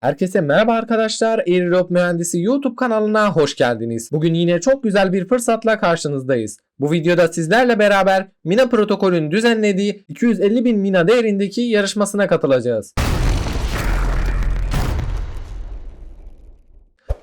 Herkese merhaba arkadaşlar. Airdrop Mühendisi YouTube kanalına hoş geldiniz. Bugün yine çok güzel bir fırsatla karşınızdayız. Bu videoda sizlerle beraber Mina protokolün düzenlediği 250 bin Mina değerindeki yarışmasına katılacağız.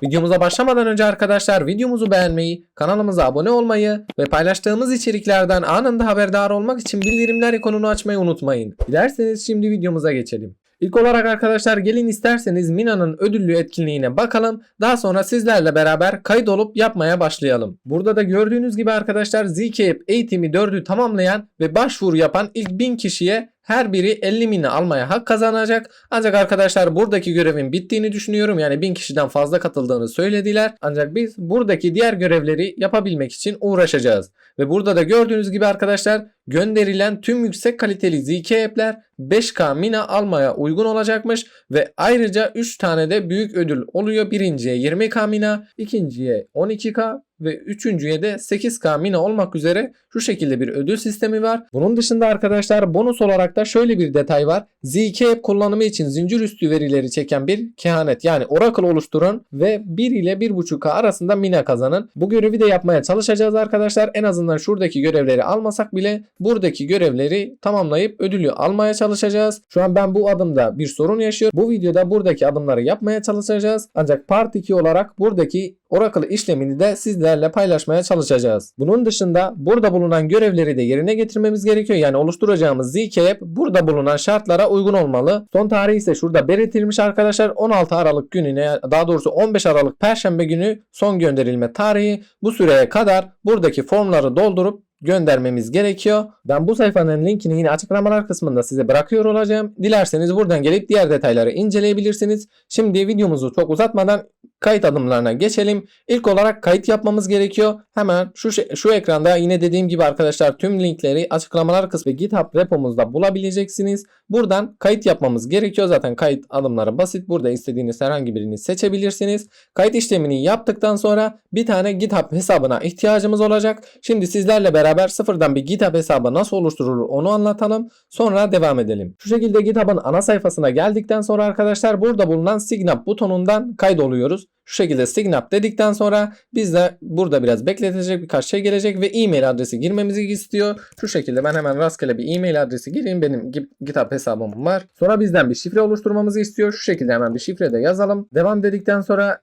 Videomuza başlamadan önce arkadaşlar videomuzu beğenmeyi, kanalımıza abone olmayı ve paylaştığımız içeriklerden anında haberdar olmak için bildirimler ikonunu açmayı unutmayın. Dilerseniz şimdi videomuza geçelim. İlk olarak arkadaşlar gelin isterseniz Mina'nın ödüllü etkinliğine bakalım. Daha sonra sizlerle beraber kayıt olup yapmaya başlayalım. Burada da gördüğünüz gibi arkadaşlar ZCAP eğitimi 4'ü tamamlayan ve başvuru yapan ilk 1000 kişiye her biri 50 mini almaya hak kazanacak. Ancak arkadaşlar buradaki görevin bittiğini düşünüyorum. Yani 1000 kişiden fazla katıldığını söylediler. Ancak biz buradaki diğer görevleri yapabilmek için uğraşacağız. Ve burada da gördüğünüz gibi arkadaşlar gönderilen tüm yüksek kaliteli ZK app'ler 5K mina almaya uygun olacakmış ve ayrıca 3 tane de büyük ödül oluyor. Birinciye 20K mina, ikinciye 12K ve üçüncüye de 8K mina olmak üzere şu şekilde bir ödül sistemi var. Bunun dışında arkadaşlar bonus olarak da şöyle bir detay var. ZK app kullanımı için zincir üstü verileri çeken bir kehanet yani Oracle oluşturun ve 1 ile 1.5K arasında mina kazanın. Bu görevi de yapmaya çalışacağız arkadaşlar. En azından şuradaki görevleri almasak bile buradaki görevleri tamamlayıp ödülü almaya çalışacağız. Şu an ben bu adımda bir sorun yaşıyorum. Bu videoda buradaki adımları yapmaya çalışacağız. Ancak part 2 olarak buradaki Oracle işlemini de sizlerle paylaşmaya çalışacağız. Bunun dışında burada bulunan görevleri de yerine getirmemiz gerekiyor. Yani oluşturacağımız ZK app burada bulunan şartlara uygun olmalı. Son tarih ise şurada belirtilmiş arkadaşlar. 16 Aralık gününe daha doğrusu 15 Aralık Perşembe günü son gönderilme tarihi. Bu süreye kadar buradaki formları doldurup göndermemiz gerekiyor. Ben bu sayfanın linkini yine açıklamalar kısmında size bırakıyor olacağım. Dilerseniz buradan gelip diğer detayları inceleyebilirsiniz. Şimdi videomuzu çok uzatmadan kayıt adımlarına geçelim. İlk olarak kayıt yapmamız gerekiyor. Hemen şu şu ekranda yine dediğim gibi arkadaşlar tüm linkleri açıklamalar kısmı GitHub repomuzda bulabileceksiniz. Buradan kayıt yapmamız gerekiyor. Zaten kayıt adımları basit. Burada istediğiniz herhangi birini seçebilirsiniz. Kayıt işlemini yaptıktan sonra bir tane GitHub hesabına ihtiyacımız olacak. Şimdi sizlerle beraber sıfırdan bir GitHub hesabı nasıl oluşturulur onu anlatalım. Sonra devam edelim. Şu şekilde GitHub'ın ana sayfasına geldikten sonra arkadaşlar burada bulunan Sign Up butonundan kaydoluyoruz. Şu şekilde sign up dedikten sonra biz de burada biraz bekletecek birkaç şey gelecek ve e-mail adresi girmemizi istiyor. Şu şekilde ben hemen rastgele bir e-mail adresi gireyim. Benim GitHub hesabım var. Sonra bizden bir şifre oluşturmamızı istiyor. Şu şekilde hemen bir şifre de yazalım. Devam dedikten sonra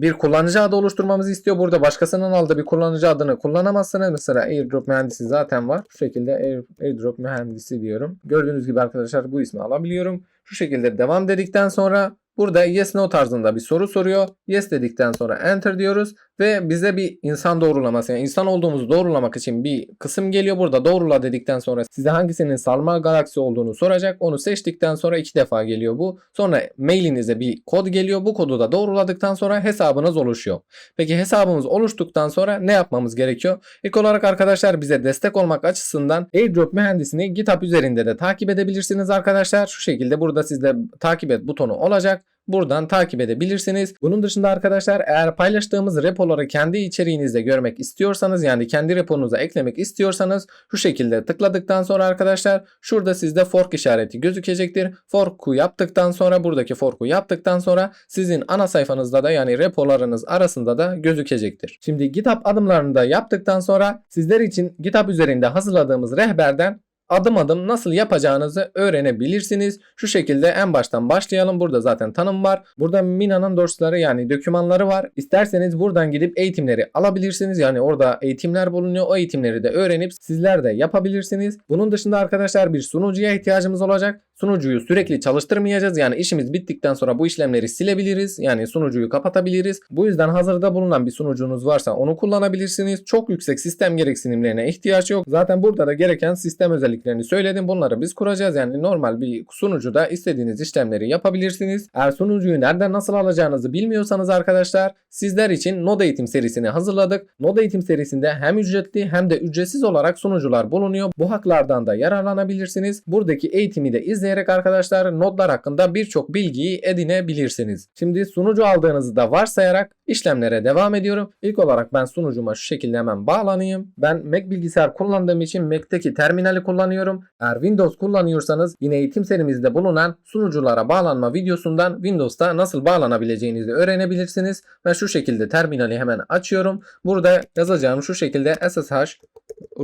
bir kullanıcı adı oluşturmamızı istiyor. Burada başkasının aldığı bir kullanıcı adını kullanamazsınız. Mesela airdrop mühendisi zaten var. Şu şekilde air, airdrop mühendisi diyorum. Gördüğünüz gibi arkadaşlar bu ismi alabiliyorum. Şu şekilde devam dedikten sonra Burada yes no tarzında bir soru soruyor. Yes dedikten sonra enter diyoruz ve bize bir insan doğrulaması yani insan olduğumuzu doğrulamak için bir kısım geliyor. Burada doğrula dedikten sonra size hangisinin sarmal galaksi olduğunu soracak. Onu seçtikten sonra iki defa geliyor bu. Sonra mailinize bir kod geliyor. Bu kodu da doğruladıktan sonra hesabınız oluşuyor. Peki hesabımız oluştuktan sonra ne yapmamız gerekiyor? İlk olarak arkadaşlar bize destek olmak açısından airdrop mühendisini GitHub üzerinde de takip edebilirsiniz arkadaşlar. Şu şekilde burada sizde takip et butonu olacak. Buradan takip edebilirsiniz. Bunun dışında arkadaşlar eğer paylaştığımız repoları kendi içeriğinizde görmek istiyorsanız yani kendi reponuza eklemek istiyorsanız şu şekilde tıkladıktan sonra arkadaşlar şurada sizde fork işareti gözükecektir. Fork'u yaptıktan sonra buradaki fork'u yaptıktan sonra sizin ana sayfanızda da yani repolarınız arasında da gözükecektir. Şimdi GitHub adımlarını da yaptıktan sonra sizler için GitHub üzerinde hazırladığımız rehberden adım adım nasıl yapacağınızı öğrenebilirsiniz. Şu şekilde en baştan başlayalım. Burada zaten tanım var. Burada Mina'nın dorsları yani dokümanları var. İsterseniz buradan gidip eğitimleri alabilirsiniz. Yani orada eğitimler bulunuyor. O eğitimleri de öğrenip sizler de yapabilirsiniz. Bunun dışında arkadaşlar bir sunucuya ihtiyacımız olacak. Sunucuyu sürekli çalıştırmayacağız. Yani işimiz bittikten sonra bu işlemleri silebiliriz. Yani sunucuyu kapatabiliriz. Bu yüzden hazırda bulunan bir sunucunuz varsa onu kullanabilirsiniz. Çok yüksek sistem gereksinimlerine ihtiyaç yok. Zaten burada da gereken sistem özelliklerini söyledim. Bunları biz kuracağız. Yani normal bir sunucuda istediğiniz işlemleri yapabilirsiniz. Eğer sunucuyu nereden nasıl alacağınızı bilmiyorsanız arkadaşlar sizler için Node eğitim serisini hazırladık. Node eğitim serisinde hem ücretli hem de ücretsiz olarak sunucular bulunuyor. Bu haklardan da yararlanabilirsiniz. Buradaki eğitimi de izleyerek arkadaşlar nodlar hakkında birçok bilgiyi edinebilirsiniz. Şimdi sunucu aldığınızı da varsayarak işlemlere devam ediyorum. İlk olarak ben sunucuma şu şekilde hemen bağlanayım. Ben Mac bilgisayar kullandığım için Mac'teki terminali kullanıyorum. Eğer Windows kullanıyorsanız yine eğitim serimizde bulunan sunuculara bağlanma videosundan Windows'ta nasıl bağlanabileceğinizi öğrenebilirsiniz. Ben şu şekilde terminali hemen açıyorum. Burada yazacağım şu şekilde SSH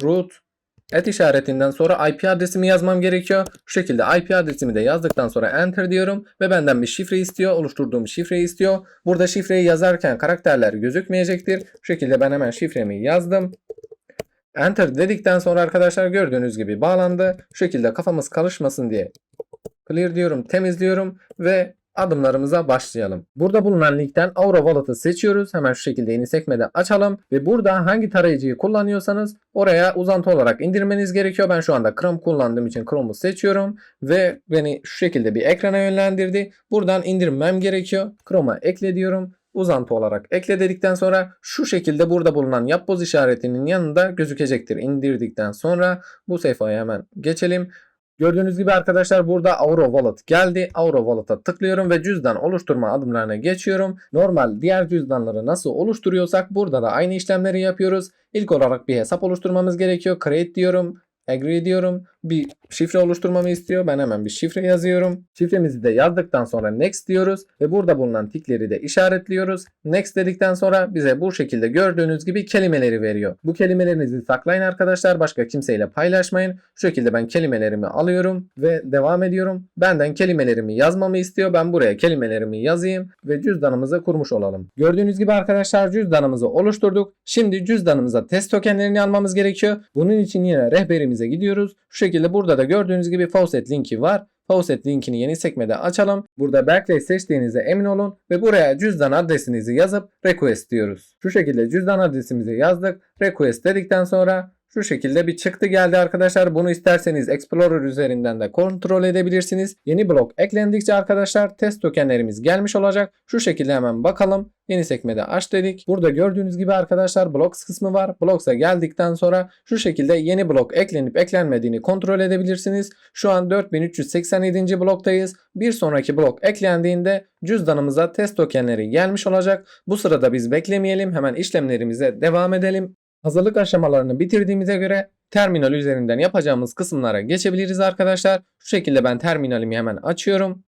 root et işaretinden sonra IP adresimi yazmam gerekiyor. Şu şekilde IP adresimi de yazdıktan sonra enter diyorum ve benden bir şifre istiyor. Oluşturduğum şifreyi istiyor. Burada şifreyi yazarken karakterler gözükmeyecektir. Şu şekilde ben hemen şifremi yazdım. Enter dedikten sonra arkadaşlar gördüğünüz gibi bağlandı. Şu şekilde kafamız karışmasın diye clear diyorum, temizliyorum ve adımlarımıza başlayalım. Burada bulunan linkten Aura Wallet'ı seçiyoruz. Hemen şu şekilde yeni sekmede açalım ve burada hangi tarayıcıyı kullanıyorsanız oraya uzantı olarak indirmeniz gerekiyor. Ben şu anda Chrome kullandığım için Chrome'u seçiyorum ve beni şu şekilde bir ekrana yönlendirdi. Buradan indirmem gerekiyor. Chrome'a ekle diyorum uzantı olarak ekle dedikten sonra şu şekilde burada bulunan yapboz işaretinin yanında gözükecektir. İndirdikten sonra bu sayfaya hemen geçelim. Gördüğünüz gibi arkadaşlar burada Aura Wallet geldi. Aura Wallet'a tıklıyorum ve cüzdan oluşturma adımlarına geçiyorum. Normal diğer cüzdanları nasıl oluşturuyorsak burada da aynı işlemleri yapıyoruz. İlk olarak bir hesap oluşturmamız gerekiyor. Create diyorum. Agree diyorum. Bir şifre oluşturmamı istiyor. Ben hemen bir şifre yazıyorum. Şifremizi de yazdıktan sonra next diyoruz ve burada bulunan tikleri de işaretliyoruz. Next dedikten sonra bize bu şekilde gördüğünüz gibi kelimeleri veriyor. Bu kelimelerinizi saklayın arkadaşlar. Başka kimseyle paylaşmayın. Şu şekilde ben kelimelerimi alıyorum ve devam ediyorum. Benden kelimelerimi yazmamı istiyor. Ben buraya kelimelerimi yazayım ve cüzdanımızı kurmuş olalım. Gördüğünüz gibi arkadaşlar cüzdanımızı oluşturduk. Şimdi cüzdanımıza test tokenlerini almamız gerekiyor. Bunun için yine rehberimize gidiyoruz. Şu şekilde burada da gördüğünüz gibi faucet linki var. Faucet linkini yeni sekmede açalım. Burada Berkeley seçtiğinize emin olun ve buraya cüzdan adresinizi yazıp request diyoruz. Şu şekilde cüzdan adresimizi yazdık. Request dedikten sonra şu şekilde bir çıktı geldi arkadaşlar. Bunu isterseniz Explorer üzerinden de kontrol edebilirsiniz. Yeni blok eklendikçe arkadaşlar test tokenlerimiz gelmiş olacak. Şu şekilde hemen bakalım. Yeni sekmede aç dedik. Burada gördüğünüz gibi arkadaşlar blocks kısmı var. Blocks'a geldikten sonra şu şekilde yeni blok eklenip eklenmediğini kontrol edebilirsiniz. Şu an 4387. bloktayız. Bir sonraki blok eklendiğinde cüzdanımıza test tokenleri gelmiş olacak. Bu sırada biz beklemeyelim. Hemen işlemlerimize devam edelim. Hazırlık aşamalarını bitirdiğimize göre terminal üzerinden yapacağımız kısımlara geçebiliriz arkadaşlar. Şu şekilde ben terminalimi hemen açıyorum.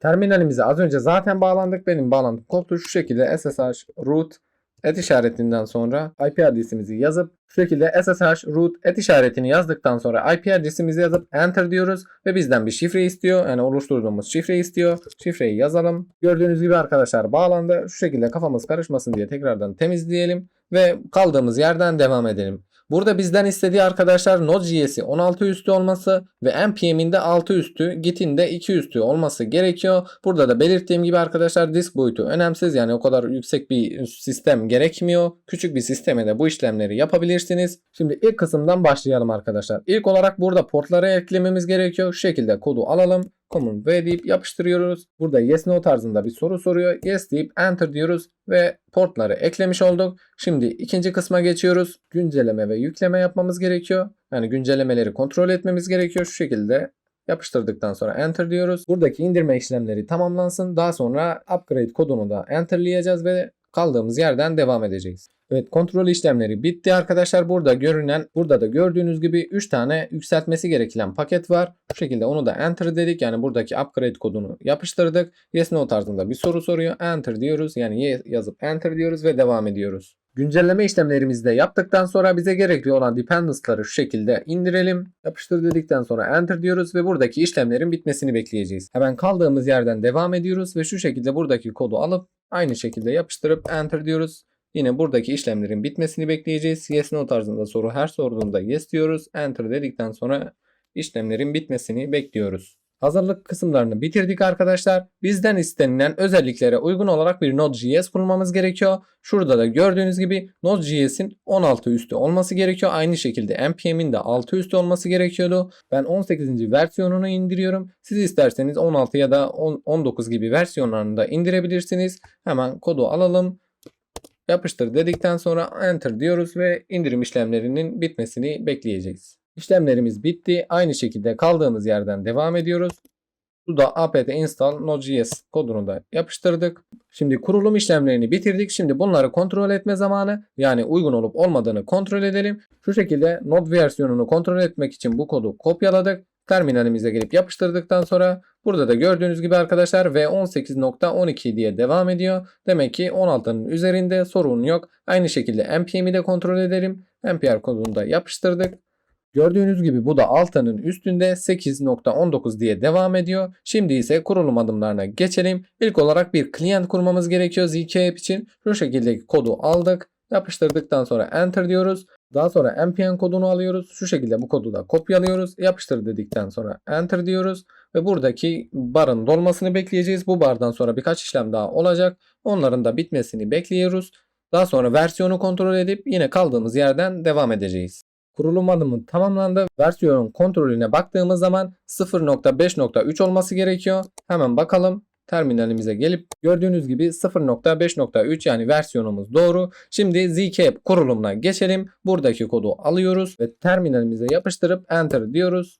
Terminalimize az önce zaten bağlandık. Benim bağlantım koptu. Şu şekilde SSH root et işaretinden sonra IP adresimizi yazıp şu şekilde SSH root et işaretini yazdıktan sonra IP adresimizi yazıp enter diyoruz ve bizden bir şifre istiyor. Yani oluşturduğumuz şifre istiyor. Şifreyi yazalım. Gördüğünüz gibi arkadaşlar bağlandı. Şu şekilde kafamız karışmasın diye tekrardan temizleyelim ve kaldığımız yerden devam edelim. Burada bizden istediği arkadaşlar Node.js'i 16 üstü olması ve npm'in de 6 üstü, git'in de 2 üstü olması gerekiyor. Burada da belirttiğim gibi arkadaşlar disk boyutu önemsiz yani o kadar yüksek bir sistem gerekmiyor. Küçük bir sisteme de bu işlemleri yapabilirsiniz. Şimdi ilk kısımdan başlayalım arkadaşlar. İlk olarak burada portları eklememiz gerekiyor. Şu şekilde kodu alalım. Command V deyip yapıştırıyoruz. Burada yes no tarzında bir soru soruyor. Yes deyip enter diyoruz ve portları eklemiş olduk. Şimdi ikinci kısma geçiyoruz. Güncelleme ve yükleme yapmamız gerekiyor. Yani güncellemeleri kontrol etmemiz gerekiyor. Şu şekilde yapıştırdıktan sonra enter diyoruz. Buradaki indirme işlemleri tamamlansın. Daha sonra upgrade kodunu da enterleyeceğiz ve kaldığımız yerden devam edeceğiz. Evet kontrol işlemleri bitti arkadaşlar. Burada görünen burada da gördüğünüz gibi 3 tane yükseltmesi gereken paket var. Bu şekilde onu da enter dedik. Yani buradaki upgrade kodunu yapıştırdık. Yes no tarzında bir soru soruyor. Enter diyoruz. Yani yes yazıp enter diyoruz ve devam ediyoruz. Güncelleme işlemlerimizi de yaptıktan sonra bize gerekli olan dependence'ları şu şekilde indirelim. Yapıştır dedikten sonra enter diyoruz ve buradaki işlemlerin bitmesini bekleyeceğiz. Hemen kaldığımız yerden devam ediyoruz ve şu şekilde buradaki kodu alıp aynı şekilde yapıştırıp enter diyoruz. Yine buradaki işlemlerin bitmesini bekleyeceğiz. Yes no tarzında soru her sorduğunda yes diyoruz. Enter dedikten sonra işlemlerin bitmesini bekliyoruz. Hazırlık kısımlarını bitirdik arkadaşlar. Bizden istenilen özelliklere uygun olarak bir Node.js kurmamız gerekiyor. Şurada da gördüğünüz gibi Node.js'in 16 üstü olması gerekiyor. Aynı şekilde npm'in de 6 üstü olması gerekiyordu. Ben 18. versiyonunu indiriyorum. Siz isterseniz 16 ya da 19 gibi versiyonlarını da indirebilirsiniz. Hemen kodu alalım. Yapıştır dedikten sonra enter diyoruz ve indirim işlemlerinin bitmesini bekleyeceğiz. İşlemlerimiz bitti. Aynı şekilde kaldığımız yerden devam ediyoruz. sudo apt install node.js kodunu da yapıştırdık. Şimdi kurulum işlemlerini bitirdik. Şimdi bunları kontrol etme zamanı. Yani uygun olup olmadığını kontrol edelim. Şu şekilde Node versiyonunu kontrol etmek için bu kodu kopyaladık. Terminalimize gelip yapıştırdıktan sonra burada da gördüğünüz gibi arkadaşlar V18.12 diye devam ediyor. Demek ki 16'nın üzerinde sorun yok. Aynı şekilde npm'i de kontrol edelim. npr kodunu da yapıştırdık. Gördüğünüz gibi bu da 6'nın üstünde 8.19 diye devam ediyor. Şimdi ise kurulum adımlarına geçelim. İlk olarak bir client kurmamız gerekiyor ZK için. Şu şekilde kodu aldık. Yapıştırdıktan sonra enter diyoruz. Daha sonra npm kodunu alıyoruz. Şu şekilde bu kodu da kopyalıyoruz. Yapıştır dedikten sonra enter diyoruz. Ve buradaki barın dolmasını bekleyeceğiz. Bu bardan sonra birkaç işlem daha olacak. Onların da bitmesini bekliyoruz. Daha sonra versiyonu kontrol edip yine kaldığımız yerden devam edeceğiz. Kurulum adımı tamamlandı. Versiyonun kontrolüne baktığımız zaman 0.5.3 olması gerekiyor. Hemen bakalım. Terminalimize gelip gördüğünüz gibi 0.5.3 yani versiyonumuz doğru. Şimdi zcap kurulumuna geçelim. Buradaki kodu alıyoruz ve terminalimize yapıştırıp enter diyoruz.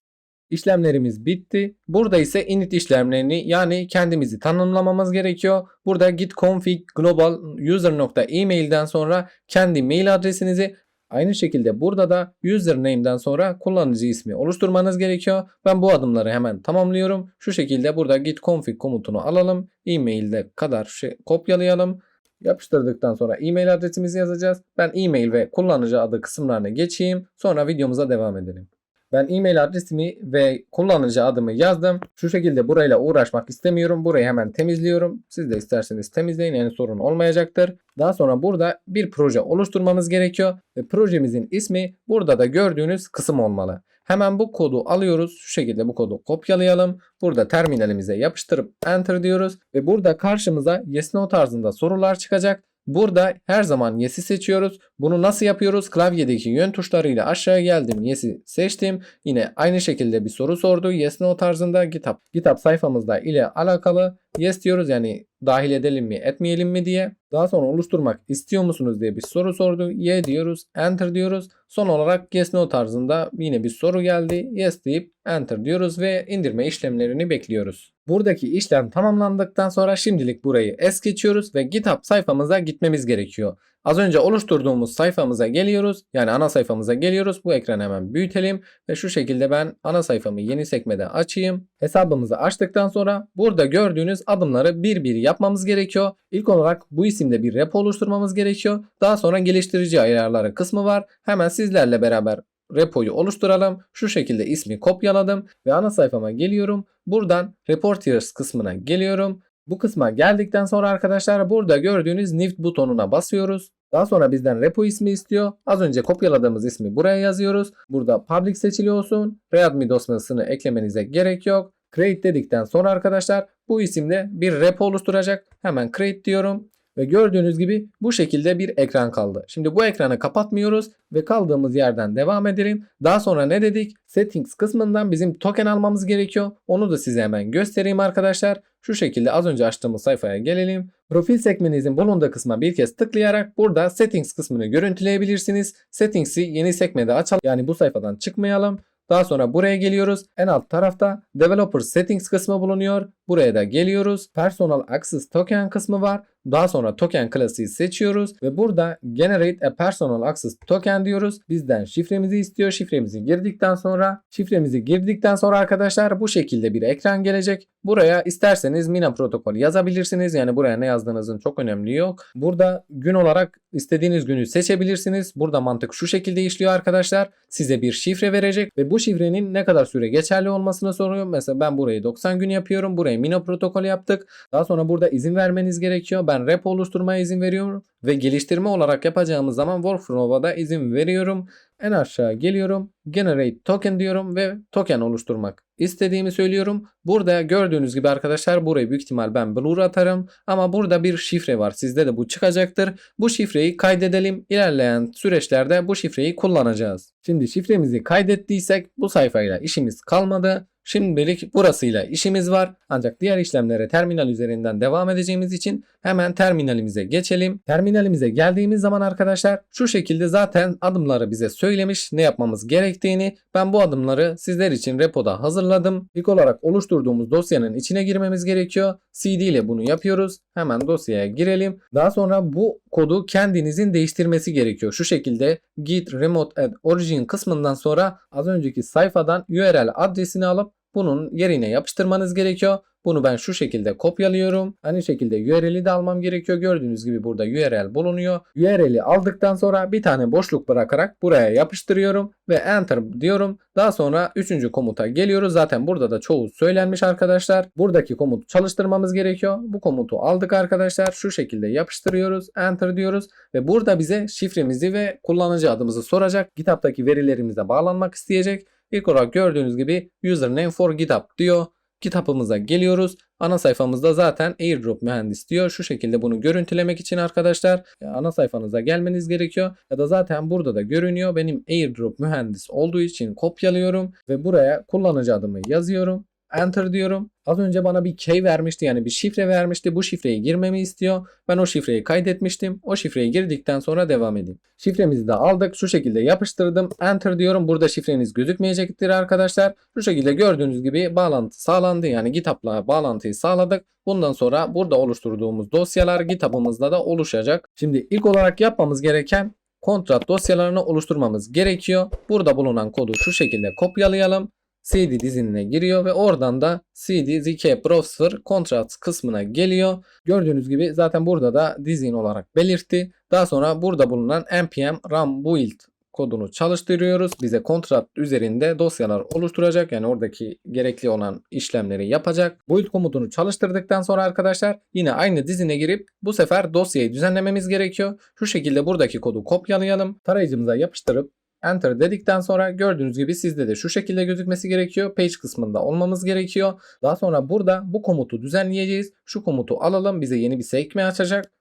İşlemlerimiz bitti. Burada ise init işlemlerini yani kendimizi tanımlamamız gerekiyor. Burada git config global user.email'den sonra kendi mail adresinizi Aynı şekilde burada da username'den sonra kullanıcı ismi oluşturmanız gerekiyor. Ben bu adımları hemen tamamlıyorum. Şu şekilde burada git config komutunu alalım. E-mail'de kadar şey kopyalayalım. Yapıştırdıktan sonra e-mail adresimizi yazacağız. Ben e-mail ve kullanıcı adı kısımlarına geçeyim. Sonra videomuza devam edelim. Ben e-mail adresimi ve kullanıcı adımı yazdım. Şu şekilde burayla uğraşmak istemiyorum. Burayı hemen temizliyorum. Siz de isterseniz temizleyin. Yani sorun olmayacaktır. Daha sonra burada bir proje oluşturmamız gerekiyor. Ve projemizin ismi burada da gördüğünüz kısım olmalı. Hemen bu kodu alıyoruz. Şu şekilde bu kodu kopyalayalım. Burada terminalimize yapıştırıp enter diyoruz. Ve burada karşımıza yes no tarzında sorular çıkacak. Burada her zaman yes'i seçiyoruz. Bunu nasıl yapıyoruz? Klavyedeki yön tuşlarıyla aşağı geldim. Yes'i seçtim. Yine aynı şekilde bir soru sordu. Yes no tarzında GitHub. GitHub sayfamızda ile alakalı yes diyoruz yani dahil edelim mi etmeyelim mi diye. Daha sonra oluşturmak istiyor musunuz diye bir soru sordu. Y diyoruz. Enter diyoruz. Son olarak yes no tarzında yine bir soru geldi. Yes deyip enter diyoruz ve indirme işlemlerini bekliyoruz. Buradaki işlem tamamlandıktan sonra şimdilik burayı es geçiyoruz ve GitHub sayfamıza gitmemiz gerekiyor. Az önce oluşturduğumuz sayfamıza geliyoruz. Yani ana sayfamıza geliyoruz. Bu ekranı hemen büyütelim ve şu şekilde ben ana sayfamı yeni sekmede açayım. Hesabımızı açtıktan sonra burada gördüğünüz adımları bir bir yapmamız gerekiyor. İlk olarak bu isimde bir repo oluşturmamız gerekiyor. Daha sonra geliştirici ayarları kısmı var. Hemen sizlerle beraber repoyu oluşturalım. Şu şekilde ismi kopyaladım ve ana sayfama geliyorum. Buradan Reporters kısmına geliyorum. Bu kısma geldikten sonra arkadaşlar burada gördüğünüz New butonuna basıyoruz. Daha sonra bizden repo ismi istiyor. Az önce kopyaladığımız ismi buraya yazıyoruz. Burada public seçili olsun. Readme dosyasını eklemenize gerek yok. Create dedikten sonra arkadaşlar bu isimde bir repo oluşturacak. Hemen create diyorum. Ve gördüğünüz gibi bu şekilde bir ekran kaldı. Şimdi bu ekranı kapatmıyoruz ve kaldığımız yerden devam edelim. Daha sonra ne dedik? Settings kısmından bizim token almamız gerekiyor. Onu da size hemen göstereyim arkadaşlar. Şu şekilde az önce açtığımız sayfaya gelelim. Profil sekmenizin bulunduğu kısma bir kez tıklayarak burada settings kısmını görüntüleyebilirsiniz. Settings'i yeni sekmede açalım. Yani bu sayfadan çıkmayalım. Daha sonra buraya geliyoruz. En alt tarafta Developer Settings kısmı bulunuyor. Buraya da geliyoruz. Personal Access Token kısmı var. Daha sonra token klasiği seçiyoruz ve burada Generate a Personal Access Token diyoruz. Bizden şifremizi istiyor. Şifremizi girdikten sonra şifremizi girdikten sonra arkadaşlar bu şekilde bir ekran gelecek. Buraya isterseniz Mina protokolü yazabilirsiniz. Yani buraya ne yazdığınızın çok önemli yok. Burada gün olarak istediğiniz günü seçebilirsiniz. Burada mantık şu şekilde işliyor arkadaşlar. Size bir şifre verecek ve bu şifrenin ne kadar süre geçerli olmasını soruyor. Mesela ben burayı 90 gün yapıyorum. Buraya Mina protokolü yaptık. Daha sonra burada izin vermeniz gerekiyor. Ben repo oluşturmaya izin veriyorum ve geliştirme olarak yapacağımız zaman Wolfram'a da izin veriyorum. En aşağı geliyorum. Generate token diyorum ve token oluşturmak istediğimi söylüyorum. Burada gördüğünüz gibi arkadaşlar burayı büyük ihtimal ben blur atarım. Ama burada bir şifre var. Sizde de bu çıkacaktır. Bu şifreyi kaydedelim. İlerleyen süreçlerde bu şifreyi kullanacağız. Şimdi şifremizi kaydettiysek bu sayfayla işimiz kalmadı. Şimdilik burasıyla işimiz var. Ancak diğer işlemlere terminal üzerinden devam edeceğimiz için hemen terminalimize geçelim. Terminalimize geldiğimiz zaman arkadaşlar şu şekilde zaten adımları bize söylemiş ne yapmamız gerektiğini. Ben bu adımları sizler için repoda hazırladım. İlk olarak oluşturduğumuz dosyanın içine girmemiz gerekiyor. CD ile bunu yapıyoruz. Hemen dosyaya girelim. Daha sonra bu kodu kendinizin değiştirmesi gerekiyor. Şu şekilde git remote add origin kısmından sonra az önceki sayfadan URL adresini alıp bunun yerine yapıştırmanız gerekiyor. Bunu ben şu şekilde kopyalıyorum. Aynı şekilde URL'i de almam gerekiyor. Gördüğünüz gibi burada URL bulunuyor. URL'i aldıktan sonra bir tane boşluk bırakarak buraya yapıştırıyorum ve enter diyorum. Daha sonra 3. komuta geliyoruz. Zaten burada da çoğu söylenmiş arkadaşlar. Buradaki komutu çalıştırmamız gerekiyor. Bu komutu aldık arkadaşlar. Şu şekilde yapıştırıyoruz. Enter diyoruz ve burada bize şifremizi ve kullanıcı adımızı soracak. GitHub'daki verilerimize bağlanmak isteyecek. İlk olarak gördüğünüz gibi username for GitHub diyor. GitHub'ımıza geliyoruz. Ana sayfamızda zaten airdrop mühendis diyor. Şu şekilde bunu görüntülemek için arkadaşlar ana sayfanıza gelmeniz gerekiyor. Ya da zaten burada da görünüyor. Benim airdrop mühendis olduğu için kopyalıyorum ve buraya kullanıcı adımı yazıyorum. Enter diyorum. Az önce bana bir key vermişti yani bir şifre vermişti. Bu şifreyi girmemi istiyor. Ben o şifreyi kaydetmiştim. O şifreyi girdikten sonra devam edeyim. Şifremizi de aldık. Şu şekilde yapıştırdım. Enter diyorum. Burada şifreniz gözükmeyecektir arkadaşlar. Şu şekilde gördüğünüz gibi bağlantı sağlandı. Yani GitHub'la bağlantıyı sağladık. Bundan sonra burada oluşturduğumuz dosyalar GitHub'ımızda da oluşacak. Şimdi ilk olarak yapmamız gereken kontrat dosyalarını oluşturmamız gerekiyor. Burada bulunan kodu şu şekilde kopyalayalım. CD dizinine giriyor ve oradan da CD ZK Browser Contracts kısmına geliyor. Gördüğünüz gibi zaten burada da dizin olarak belirtti. Daha sonra burada bulunan npm run build kodunu çalıştırıyoruz. Bize kontrat üzerinde dosyalar oluşturacak. Yani oradaki gerekli olan işlemleri yapacak. Build komutunu çalıştırdıktan sonra arkadaşlar yine aynı dizine girip bu sefer dosyayı düzenlememiz gerekiyor. Şu şekilde buradaki kodu kopyalayalım. Tarayıcımıza yapıştırıp Enter dedikten sonra gördüğünüz gibi sizde de şu şekilde gözükmesi gerekiyor. Page kısmında olmamız gerekiyor. Daha sonra burada bu komutu düzenleyeceğiz. Şu komutu alalım bize yeni bir sekme açacak.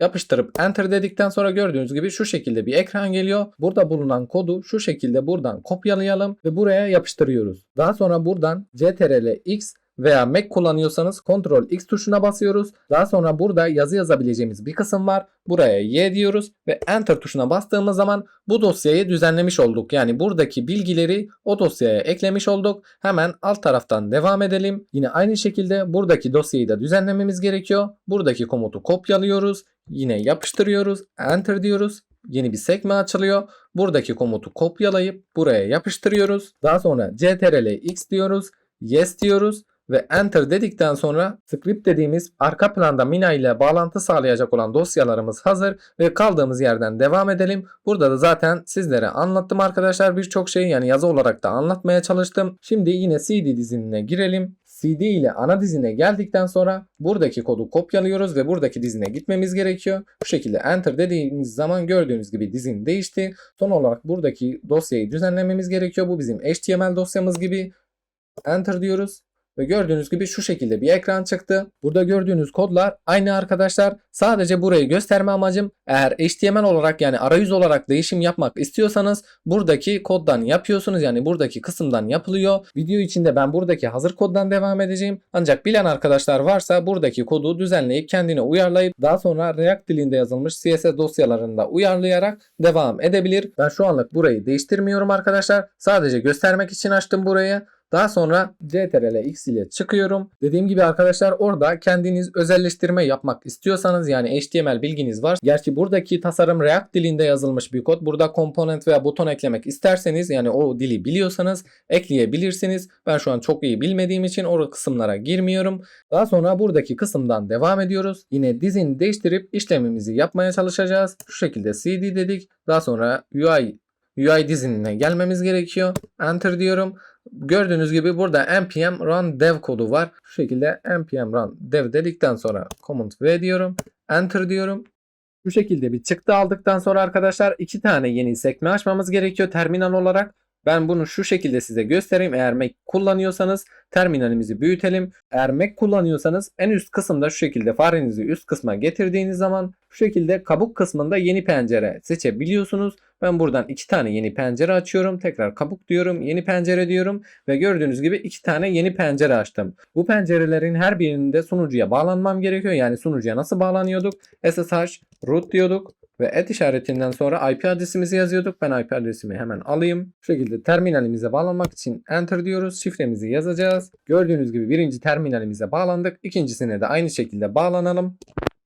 Yapıştırıp enter dedikten sonra gördüğünüz gibi şu şekilde bir ekran geliyor. Burada bulunan kodu şu şekilde buradan kopyalayalım ve buraya yapıştırıyoruz. Daha sonra buradan ctrl x veya Mac kullanıyorsanız Ctrl X tuşuna basıyoruz. Daha sonra burada yazı yazabileceğimiz bir kısım var. Buraya Y diyoruz ve Enter tuşuna bastığımız zaman bu dosyayı düzenlemiş olduk. Yani buradaki bilgileri o dosyaya eklemiş olduk. Hemen alt taraftan devam edelim. Yine aynı şekilde buradaki dosyayı da düzenlememiz gerekiyor. Buradaki komutu kopyalıyoruz. Yine yapıştırıyoruz. Enter diyoruz yeni bir sekme açılıyor. Buradaki komutu kopyalayıp buraya yapıştırıyoruz. Daha sonra ctrl x diyoruz. Yes diyoruz ve enter dedikten sonra script dediğimiz arka planda Mina ile bağlantı sağlayacak olan dosyalarımız hazır ve kaldığımız yerden devam edelim. Burada da zaten sizlere anlattım arkadaşlar birçok şeyi yani yazı olarak da anlatmaya çalıştım. Şimdi yine CD dizinine girelim. CD ile ana dizine geldikten sonra buradaki kodu kopyalıyoruz ve buradaki dizine gitmemiz gerekiyor. Bu şekilde enter dediğimiz zaman gördüğünüz gibi dizin değişti. Son olarak buradaki dosyayı düzenlememiz gerekiyor. Bu bizim HTML dosyamız gibi. Enter diyoruz. Ve gördüğünüz gibi şu şekilde bir ekran çıktı. Burada gördüğünüz kodlar aynı arkadaşlar. Sadece burayı gösterme amacım eğer HTML olarak yani arayüz olarak değişim yapmak istiyorsanız buradaki koddan yapıyorsunuz. Yani buradaki kısımdan yapılıyor. Video içinde ben buradaki hazır koddan devam edeceğim. Ancak bilen arkadaşlar varsa buradaki kodu düzenleyip kendine uyarlayıp daha sonra React dilinde yazılmış CSS dosyalarında uyarlayarak devam edebilir. Ben şu anlık burayı değiştirmiyorum arkadaşlar. Sadece göstermek için açtım burayı. Daha sonra CTRL X ile çıkıyorum. Dediğim gibi arkadaşlar orada kendiniz özelleştirme yapmak istiyorsanız yani HTML bilginiz var. Gerçi buradaki tasarım React dilinde yazılmış bir kod. Burada komponent veya buton eklemek isterseniz yani o dili biliyorsanız ekleyebilirsiniz. Ben şu an çok iyi bilmediğim için o kısımlara girmiyorum. Daha sonra buradaki kısımdan devam ediyoruz. Yine dizini değiştirip işlemimizi yapmaya çalışacağız. Şu şekilde CD dedik. Daha sonra UI UI dizinine gelmemiz gerekiyor. Enter diyorum. Gördüğünüz gibi burada npm run dev kodu var. Şu şekilde npm run dev dedikten sonra command v diyorum. Enter diyorum. Bu şekilde bir çıktı aldıktan sonra arkadaşlar iki tane yeni sekme açmamız gerekiyor terminal olarak. Ben bunu şu şekilde size göstereyim. Eğer Mac kullanıyorsanız terminalimizi büyütelim. Eğer Mac kullanıyorsanız en üst kısımda şu şekilde farenizi üst kısma getirdiğiniz zaman şu şekilde kabuk kısmında yeni pencere seçebiliyorsunuz. Ben buradan iki tane yeni pencere açıyorum. Tekrar kabuk diyorum. Yeni pencere diyorum. Ve gördüğünüz gibi iki tane yeni pencere açtım. Bu pencerelerin her birinde sunucuya bağlanmam gerekiyor. Yani sunucuya nasıl bağlanıyorduk? SSH root diyorduk. Ve et işaretinden sonra IP adresimizi yazıyorduk. Ben IP adresimi hemen alayım. Şu şekilde terminalimize bağlanmak için enter diyoruz. Şifremizi yazacağız. Gördüğünüz gibi birinci terminalimize bağlandık. İkincisine de aynı şekilde bağlanalım.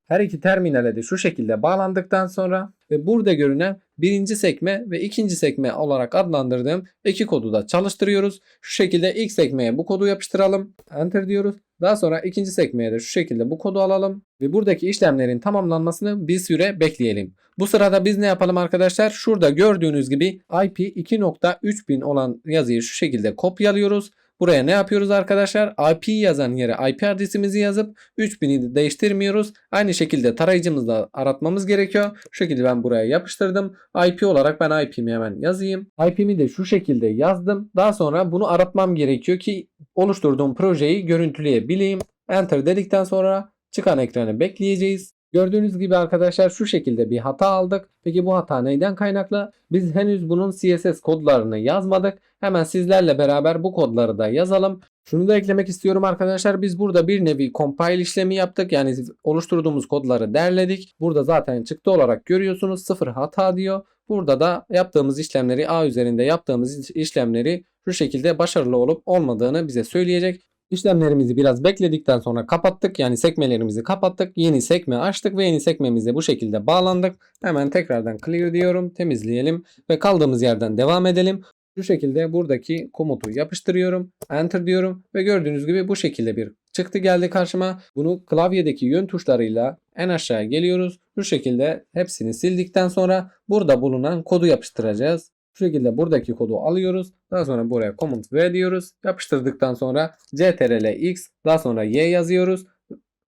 Her iki terminale de şu şekilde bağlandıktan sonra ve burada görünen birinci sekme ve ikinci sekme olarak adlandırdığım iki kodu da çalıştırıyoruz. Şu şekilde ilk sekmeye bu kodu yapıştıralım. Enter diyoruz. Daha sonra ikinci sekmeye de şu şekilde bu kodu alalım ve buradaki işlemlerin tamamlanmasını bir süre bekleyelim. Bu sırada biz ne yapalım arkadaşlar? Şurada gördüğünüz gibi IP 2.3000 olan yazıyı şu şekilde kopyalıyoruz. Buraya ne yapıyoruz arkadaşlar? IP yazan yere IP adresimizi yazıp 3000'i de değiştirmiyoruz. Aynı şekilde tarayıcımızda aratmamız gerekiyor. Şu şekilde ben buraya yapıştırdım. IP olarak ben IP'mi hemen yazayım. IP'mi de şu şekilde yazdım. Daha sonra bunu aratmam gerekiyor ki oluşturduğum projeyi görüntüleyebileyim. Enter dedikten sonra çıkan ekranı bekleyeceğiz. Gördüğünüz gibi arkadaşlar şu şekilde bir hata aldık. Peki bu hata neyden kaynaklı? Biz henüz bunun CSS kodlarını yazmadık. Hemen sizlerle beraber bu kodları da yazalım. Şunu da eklemek istiyorum arkadaşlar. Biz burada bir nevi compile işlemi yaptık. Yani oluşturduğumuz kodları derledik. Burada zaten çıktı olarak görüyorsunuz. Sıfır hata diyor. Burada da yaptığımız işlemleri A üzerinde yaptığımız işlemleri şu şekilde başarılı olup olmadığını bize söyleyecek. İşlemlerimizi biraz bekledikten sonra kapattık. Yani sekmelerimizi kapattık. Yeni sekme açtık ve yeni sekmemize bu şekilde bağlandık. Hemen tekrardan clear diyorum. Temizleyelim ve kaldığımız yerden devam edelim. Şu şekilde buradaki komutu yapıştırıyorum. Enter diyorum ve gördüğünüz gibi bu şekilde bir çıktı geldi karşıma. Bunu klavyedeki yön tuşlarıyla en aşağıya geliyoruz. Bu şekilde hepsini sildikten sonra burada bulunan kodu yapıştıracağız. Şu şekilde buradaki kodu alıyoruz. Daha sonra buraya Command V diyoruz. Yapıştırdıktan sonra CTRL X daha sonra Y yazıyoruz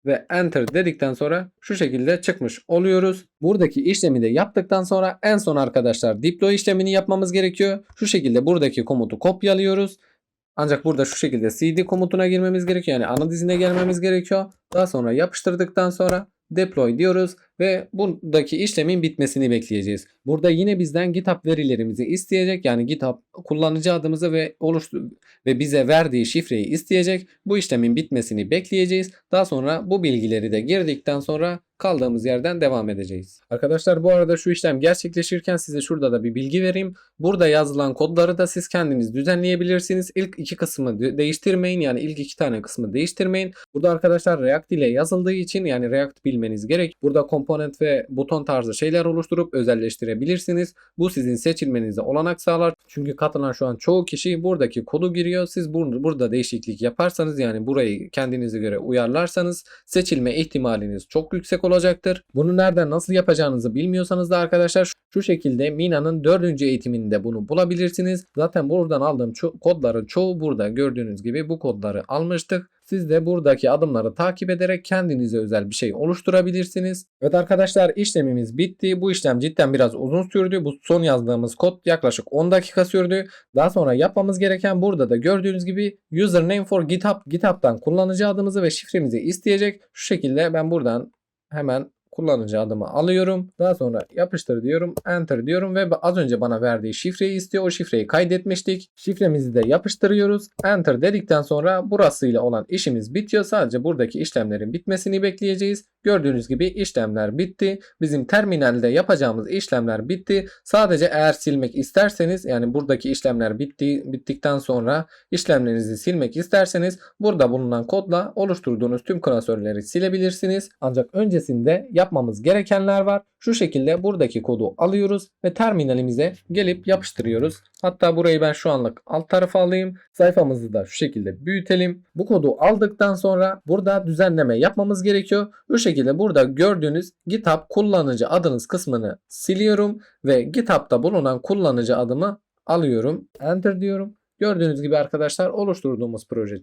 ve enter dedikten sonra şu şekilde çıkmış oluyoruz. Buradaki işlemi de yaptıktan sonra en son arkadaşlar deploy işlemini yapmamız gerekiyor. Şu şekilde buradaki komutu kopyalıyoruz. Ancak burada şu şekilde cd komutuna girmemiz gerekiyor. Yani ana dizine gelmemiz gerekiyor. Daha sonra yapıştırdıktan sonra deploy diyoruz ve buradaki işlemin bitmesini bekleyeceğiz. Burada yine bizden GitHub verilerimizi isteyecek. Yani GitHub kullanıcı adımızı ve oluştu ve bize verdiği şifreyi isteyecek. Bu işlemin bitmesini bekleyeceğiz. Daha sonra bu bilgileri de girdikten sonra kaldığımız yerden devam edeceğiz. Arkadaşlar bu arada şu işlem gerçekleşirken size şurada da bir bilgi vereyim. Burada yazılan kodları da siz kendiniz düzenleyebilirsiniz. İlk iki kısmı de- değiştirmeyin. Yani ilk iki tane kısmı değiştirmeyin. Burada arkadaşlar React ile yazıldığı için yani React bilmeniz gerek. Burada komponent ve buton tarzı şeyler oluşturup özelleştirebilirsiniz. Bu sizin seçilmenize olanak sağlar. Çünkü katılan şu an çoğu kişi buradaki kodu giriyor. Siz bur- burada değişiklik yaparsanız yani burayı kendinize göre uyarlarsanız seçilme ihtimaliniz çok yüksek olacaktır. Bunu nereden nasıl yapacağınızı bilmiyorsanız da arkadaşlar şu şekilde Mina'nın dördüncü eğitiminde bunu bulabilirsiniz. Zaten buradan aldığım ço- kodların çoğu burada gördüğünüz gibi bu kodları almıştık. Siz de buradaki adımları takip ederek kendinize özel bir şey oluşturabilirsiniz. Evet arkadaşlar işlemimiz bitti. Bu işlem cidden biraz uzun sürdü. Bu son yazdığımız kod yaklaşık 10 dakika sürdü. Daha sonra yapmamız gereken burada da gördüğünüz gibi username for GitHub. GitHub'dan kullanıcı adımızı ve şifremizi isteyecek. Şu şekilde ben buradan hemen kullanıcı adımı alıyorum. Daha sonra yapıştır diyorum. Enter diyorum ve az önce bana verdiği şifreyi istiyor. O şifreyi kaydetmiştik. Şifremizi de yapıştırıyoruz. Enter dedikten sonra burasıyla olan işimiz bitiyor. Sadece buradaki işlemlerin bitmesini bekleyeceğiz. Gördüğünüz gibi işlemler bitti. Bizim terminalde yapacağımız işlemler bitti. Sadece eğer silmek isterseniz yani buradaki işlemler bitti, bittikten sonra işlemlerinizi silmek isterseniz burada bulunan kodla oluşturduğunuz tüm klasörleri silebilirsiniz. Ancak öncesinde yapmamız gerekenler var. Şu şekilde buradaki kodu alıyoruz ve terminalimize gelip yapıştırıyoruz. Hatta burayı ben şu anlık alt tarafa alayım. Sayfamızı da şu şekilde büyütelim. Bu kodu aldıktan sonra burada düzenleme yapmamız gerekiyor. Bu şekilde burada gördüğünüz GitHub kullanıcı adınız kısmını siliyorum ve GitHub'da bulunan kullanıcı adımı alıyorum. Enter diyorum. Gördüğünüz gibi arkadaşlar oluşturduğumuz proje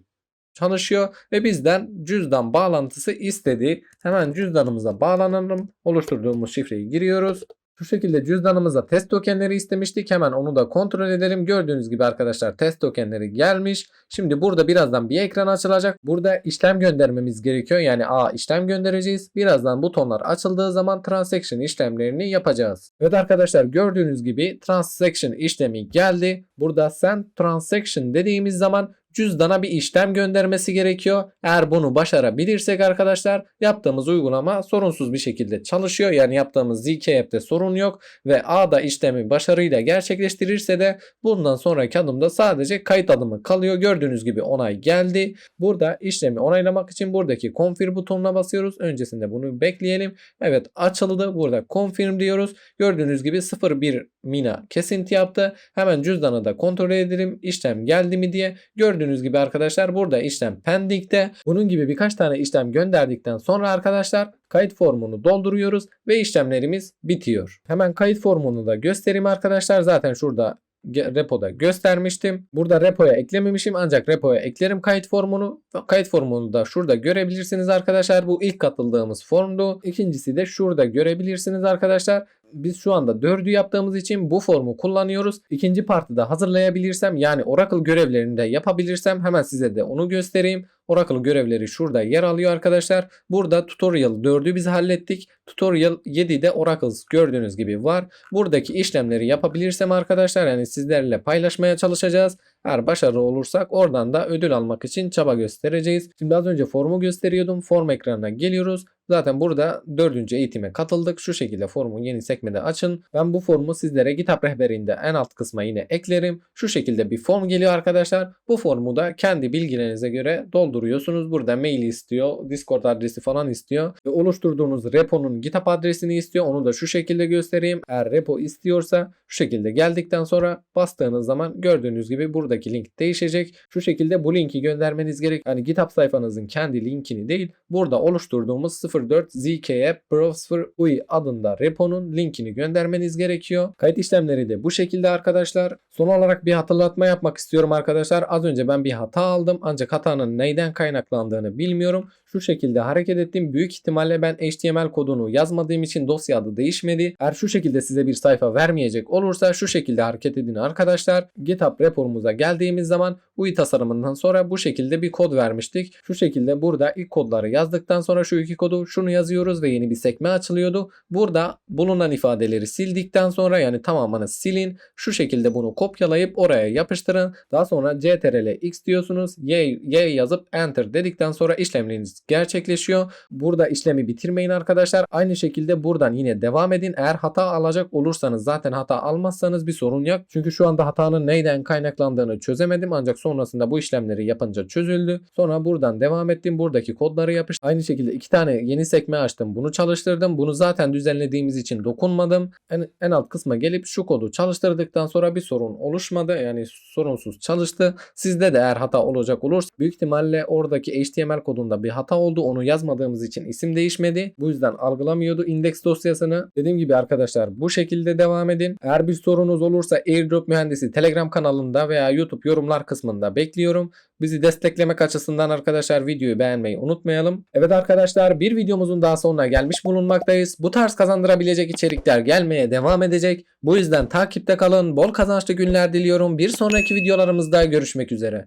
çalışıyor ve bizden cüzdan bağlantısı istedi. Hemen cüzdanımıza bağlanalım. Oluşturduğumuz şifreyi giriyoruz. Şu şekilde cüzdanımıza test tokenleri istemiştik. Hemen onu da kontrol edelim. Gördüğünüz gibi arkadaşlar test tokenleri gelmiş. Şimdi burada birazdan bir ekran açılacak. Burada işlem göndermemiz gerekiyor. Yani A işlem göndereceğiz. Birazdan butonlar açıldığı zaman transaction işlemlerini yapacağız. Evet arkadaşlar gördüğünüz gibi transaction işlemi geldi. Burada send transaction dediğimiz zaman cüzdana bir işlem göndermesi gerekiyor. Eğer bunu başarabilirsek arkadaşlar yaptığımız uygulama sorunsuz bir şekilde çalışıyor. Yani yaptığımız ZK app'te sorun yok ve A'da işlemi başarıyla gerçekleştirirse de bundan sonraki adımda sadece kayıt adımı kalıyor. Gördüğünüz gibi onay geldi. Burada işlemi onaylamak için buradaki confirm butonuna basıyoruz. Öncesinde bunu bekleyelim. Evet açıldı. Burada confirm diyoruz. Gördüğünüz gibi 01 mina kesinti yaptı. Hemen cüzdanı da kontrol edelim. İşlem geldi mi diye. Gördüğünüz gibi arkadaşlar burada işlem pending'de. Bunun gibi birkaç tane işlem gönderdikten sonra arkadaşlar kayıt formunu dolduruyoruz ve işlemlerimiz bitiyor. Hemen kayıt formunu da göstereyim arkadaşlar. Zaten şurada repoda göstermiştim. Burada repoya eklememişim ancak repoya eklerim kayıt formunu. Kayıt formunu da şurada görebilirsiniz arkadaşlar. Bu ilk katıldığımız formdu. İkincisi de şurada görebilirsiniz arkadaşlar. Biz şu anda dördü yaptığımız için bu formu kullanıyoruz. İkinci partı da hazırlayabilirsem yani Oracle görevlerini de yapabilirsem hemen size de onu göstereyim. Oracle görevleri şurada yer alıyor arkadaşlar. Burada tutorial 4'ü biz hallettik. Tutorial 7'de Oracle gördüğünüz gibi var. Buradaki işlemleri yapabilirsem arkadaşlar yani sizlerle paylaşmaya çalışacağız. Eğer başarılı olursak oradan da ödül almak için çaba göstereceğiz. Şimdi az önce formu gösteriyordum. Form ekranına geliyoruz. Zaten burada dördüncü eğitime katıldık. Şu şekilde formu yeni sekmede açın. Ben bu formu sizlere GitHub rehberinde en alt kısma yine eklerim. Şu şekilde bir form geliyor arkadaşlar. Bu formu da kendi bilgilerinize göre dolduruyorsunuz. Burada mail istiyor, Discord adresi falan istiyor. Ve oluşturduğunuz reponun GitHub adresini istiyor. Onu da şu şekilde göstereyim. Eğer repo istiyorsa şu şekilde geldikten sonra bastığınız zaman gördüğünüz gibi buradaki link değişecek. Şu şekilde bu linki göndermeniz gerek. Yani GitHub sayfanızın kendi linkini değil burada oluşturduğumuz 04 ZKApp Browser UI adında reponun linkini göndermeniz gerekiyor. Kayıt işlemleri de bu şekilde arkadaşlar. Son olarak bir hatırlatma yapmak istiyorum arkadaşlar. Az önce ben bir hata aldım ancak hatanın neyden kaynaklandığını bilmiyorum. Şu şekilde hareket ettim. Büyük ihtimalle ben HTML kodunu yazmadığım için dosya adı değişmedi. Eğer şu şekilde size bir sayfa vermeyecek olursa şu şekilde hareket edin arkadaşlar. GitHub reporumuza geldiğimiz zaman UI tasarımından sonra bu şekilde bir kod vermiştik. Şu şekilde burada ilk kodları yazdıktan sonra şu iki kodu şunu yazıyoruz ve yeni bir sekme açılıyordu. Burada bulunan ifadeleri sildikten sonra yani tamamını silin. Şu şekilde bunu kopyalayıp oraya yapıştırın. Daha sonra ctrl x diyorsunuz. Y, y yazıp enter dedikten sonra işlemleriniz gerçekleşiyor. Burada işlemi bitirmeyin arkadaşlar. Aynı şekilde buradan yine devam edin. Eğer hata alacak olursanız zaten hata almazsanız bir sorun yok. Çünkü şu anda hatanın neyden kaynaklandığını çözemedim ancak sonrasında bu işlemleri yapınca çözüldü. Sonra buradan devam ettim. Buradaki kodları yapıştım. Aynı şekilde iki tane yeni sekme açtım. Bunu çalıştırdım. Bunu zaten düzenlediğimiz için dokunmadım. En, en alt kısma gelip şu kodu çalıştırdıktan sonra bir sorun oluşmadı. Yani sorunsuz çalıştı. Sizde de eğer hata olacak olursa büyük ihtimalle oradaki HTML kodunda bir hata oldu. Onu yazmadığımız için isim değişmedi. Bu yüzden algılamıyordu indeks dosyasını. Dediğim gibi arkadaşlar bu şekilde devam edin. Eğer bir sorunuz olursa Airdrop Mühendisi Telegram kanalında veya YouTube yorumlar kısmında bekliyorum. Bizi desteklemek açısından arkadaşlar videoyu beğenmeyi unutmayalım. Evet arkadaşlar bir videomuzun daha sonuna gelmiş bulunmaktayız. Bu tarz kazandırabilecek içerikler gelmeye devam edecek. Bu yüzden takipte kalın. Bol kazançlı günler diliyorum. Bir sonraki videolarımızda görüşmek üzere.